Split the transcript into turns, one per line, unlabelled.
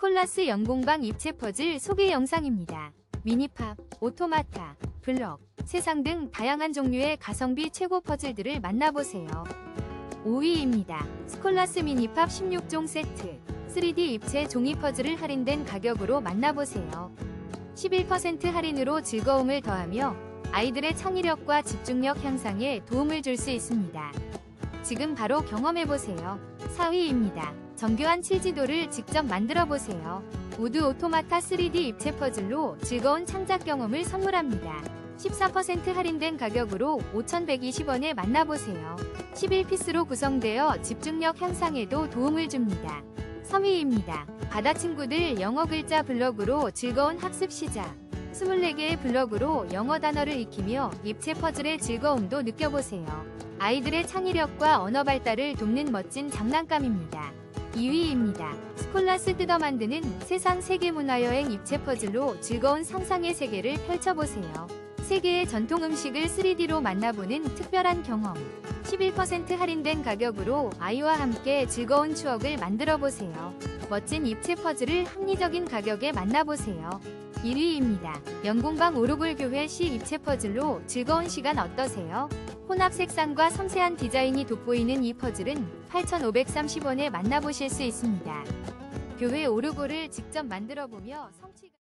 스콜라스 연공방 입체 퍼즐 소개 영상입니다. 미니팝, 오토마타, 블럭, 세상 등 다양한 종류의 가성비 최고 퍼즐들을 만나보세요. 5위입니다. 스콜라스 미니팝 16종 세트 3D 입체 종이 퍼즐을 할인된 가격으로 만나보세요. 11% 할인으로 즐거움을 더하며 아이들의 창의력과 집중력 향상에 도움을 줄 수 있습니다. 지금 바로 경험해보세요. 4위입니다. 정교한 칠지도를 직접 만들어보세요. 우드 오토마타 3D 입체 퍼즐로 즐거운 창작 경험을 선물합니다. 14% 할인된 가격으로 5,120원에 만나보세요. 11피스로 구성되어 집중력 향상에도 도움을 줍니다. 3위입니다. 바다 친구들 영어 글자 블럭으로 즐거운 학습 시작. 24개의 블럭으로 영어 단어를 익히며 입체 퍼즐의 즐거움도 느껴보세요. 아이들의 창의력과 언어 발달을 돕는 멋진 장난감입니다. 2위입니다. 스콜라스 뜯어 만드는 세상 세계 문화여행 입체 퍼즐로 즐거운 상상의 세계를 펼쳐보세요. 세계의 전통 음식을 3D로 만나보는 특별한 경험. 11% 할인된 가격으로 아이와 함께 즐거운 추억을 만들어 보세요. 멋진 입체 퍼즐을 합리적인 가격에 만나보세요. 1위입니다. 연공방 오르골 교회 시 입체 퍼즐로 즐거운 시간 어떠세요? 혼합 색상과 섬세한 디자인이 돋보이는 이 퍼즐은 8,530원에 만나보실 수 있습니다. 교회 오르골을 직접 만들어 보며 성취감